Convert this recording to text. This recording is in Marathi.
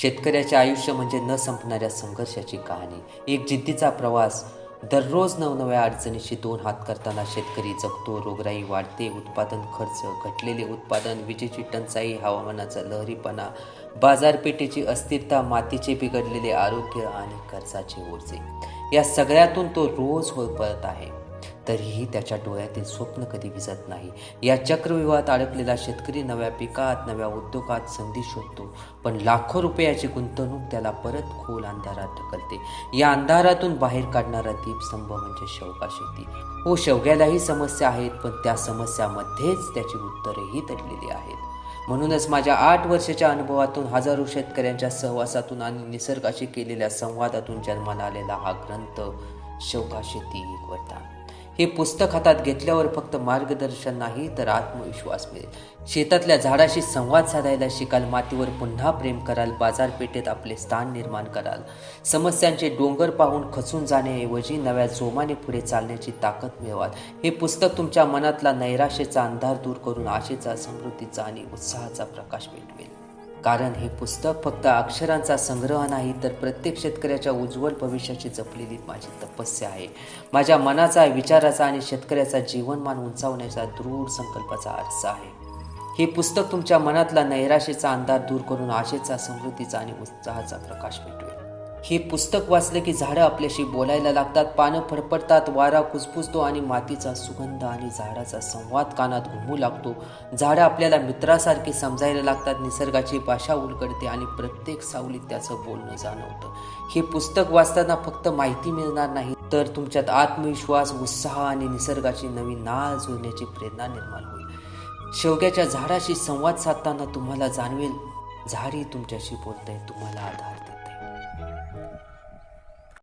शेतकऱ्याचे आयुष्य म्हणजे न संपणाऱ्या संघर्षाची कहाणी. एक जिद्दीचा प्रवास. दररोज नवनव्या अडचणीशी दोन हात करताना शेतकरी जगतो रोगराई वाढते उत्पादन खर्च घटलेले उत्पादन विजेची टंचाई हवामानाचा लहरीपणा बाजारपेठेची अस्थिरता मातीचे बिघडलेले आरोग्य आणि कर्जाचे ओझे. या सगळ्यातून तो रोज होत पडत आहे. तरीही त्याच्या डोळ्यातील स्वप्न कधी भिजत नाही. या चक्रव्यूहात अडकलेला शेतकरी नव्या पिकात नव्या उद्योगात संधी शोधतो पण लाखो रुपयाची गुंतवणूक त्याला परत खोल अंधारात ढकलते. या अंधारातून बाहेर काढणारा दीपस्तंभ म्हणजे शेवगा शेती. हो शेवग्यालाही समस्या आहेत पण त्या समस्यामध्येच त्याची उत्तरेही दडलेली आहेत. म्हणूनच माझ्या आठ वर्षाच्या अनुभवातून हजारो शेतकऱ्यांच्या सहवासातून आणि निसर्गाशी केलेल्या संवादातून जन्माला आलेला हा ग्रंथ शेवगा शेती एक वरदान. हे पुस्तक हातात घेतल्यावर फक्त मार्गदर्शन नाही तर आत्मविश्वास मिळेल. शेतातल्या झाडाशी संवाद साधायला शिकाल मातीवर पुन्हा प्रेम कराल बाजारपेठेत आपले स्थान निर्माण कराल. समस्यांचे डोंगर पाहून खचून जाण्याऐवजी नव्या जोमाने पुढे चालण्याची ताकद मिळवाल. हे पुस्तक तुमच्या मनातला नैराश्याचा अंधार दूर करून आशेचा समृद्धीचा आणि उत्साहाचा प्रकाश पेटवेल कारण हे पुस्तक फक्त अक्षरांचा संग्रह नाही तर प्रत्येक शेतकऱ्याच्या उज्ज्वल भविष्याची जपलेली माझी तपस्या आहे. माझ्या मनाचा विचाराचा आणि शेतकऱ्याचा जीवनमान उंचावण्याचा दृढ संकल्पाचा आरसा आहे. हे पुस्तक तुमच्या मनातला नैराशेचा अंधार दूर करून आशेचा समृद्धीचा आणि उत्साहाचा प्रकाश पेटवेल हे पुस्तक वाचले की झाडं आपल्याशी बोलायला लागतात पानं फडफडतात वारा कुजबुजतो आणि मातीचा सुगंध आणि झाडाचा संवाद कानात घुमू लागतो. झाडं आपल्याला मित्रासारखी समजायला लागतात निसर्गाची भाषा उलगडते आणि प्रत्येक सावलीत त्याचं बोलणं जाणवतं. हे पुस्तक वाचताना फक्त माहिती मिळणार नाही तर तुमच्यात आत्मविश्वास उत्साह आणि निसर्गाची नवीन नाळ जुळण्याची प्रेरणा निर्माण होईल. शेवग्याच्या झाडाशी संवाद साधताना तुम्हाला जाणवेल झाडही तुमच्याशी बोलतंय तुम्हाला आधार देत.